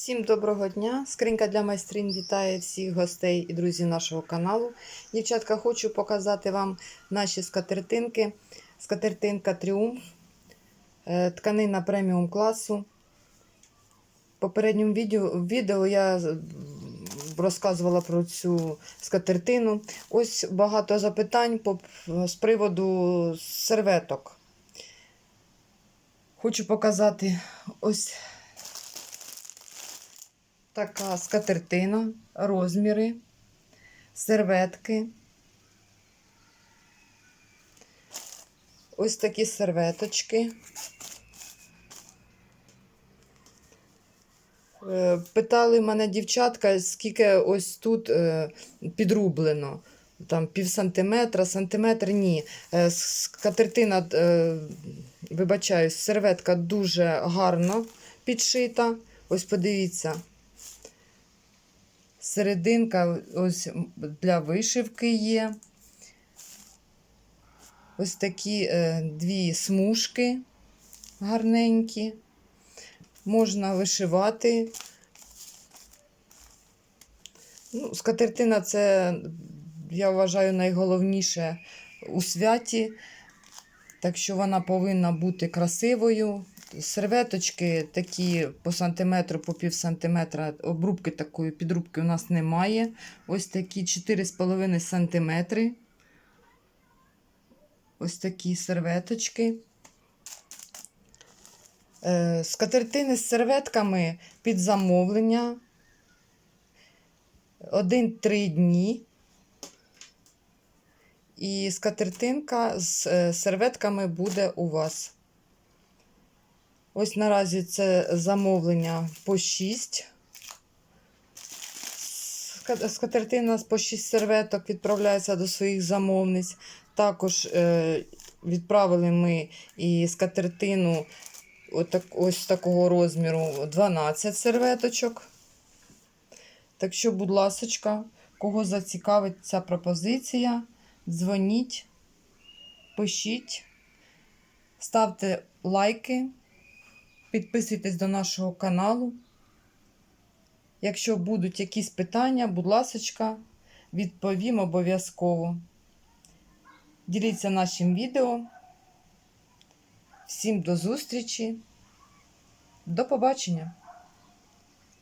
Всім доброго дня! Скринька для майстрин вітає всіх гостей і друзів нашого каналу. Дівчатка, хочу показати вам наші скатертинки. Скатертинка Тріумф, е, тканина преміум класу. В попередньому відео, я розказувала про цю скатертину. Ось багато запитань з приводу серветок. Хочу показати ось така скатертина, розміри, серветки. Ось такі серветочки. Е, Питали мене дівчатка, скільки ось тут е, підрублено. Там пів сантиметра, сантиметр ні. Скатертина, е, вибачаюсь, серветка дуже гарно підшита. Ось подивіться. Серединка ось для вишивки є. Ось такі е, дві смужки гарненькі. Можна вишивати. Ну, скатертина це, я вважаю, найголовніше у святі. Так що вона повинна бути красивою. Серветочки такі по сантиметру, по пів сантиметра. Обрубки такої підрубки у нас немає. Ось такі 4,5 сантиметри. Ось такі серветочки. Е, Скатертини з серветками під замовлення. Один-три дні. І скатертинка з е, серветками буде у вас. Ось наразі це замовлення по 6. Ска- Скатертина по 6 серветок відправляється до своїх замовниць. Також е, відправили ми і скатертину отак, ось такого розміру 12 серветочок. Так що, будь ласочка, кого зацікавить ця пропозиція, дзвоніть, пишіть, ставте лайки. Підписуйтесь до нашого каналу. Якщо будуть якісь питання, будь ласка, відповім обов'язково. Діліться нашим відео. Всім до зустрічі. До побачення!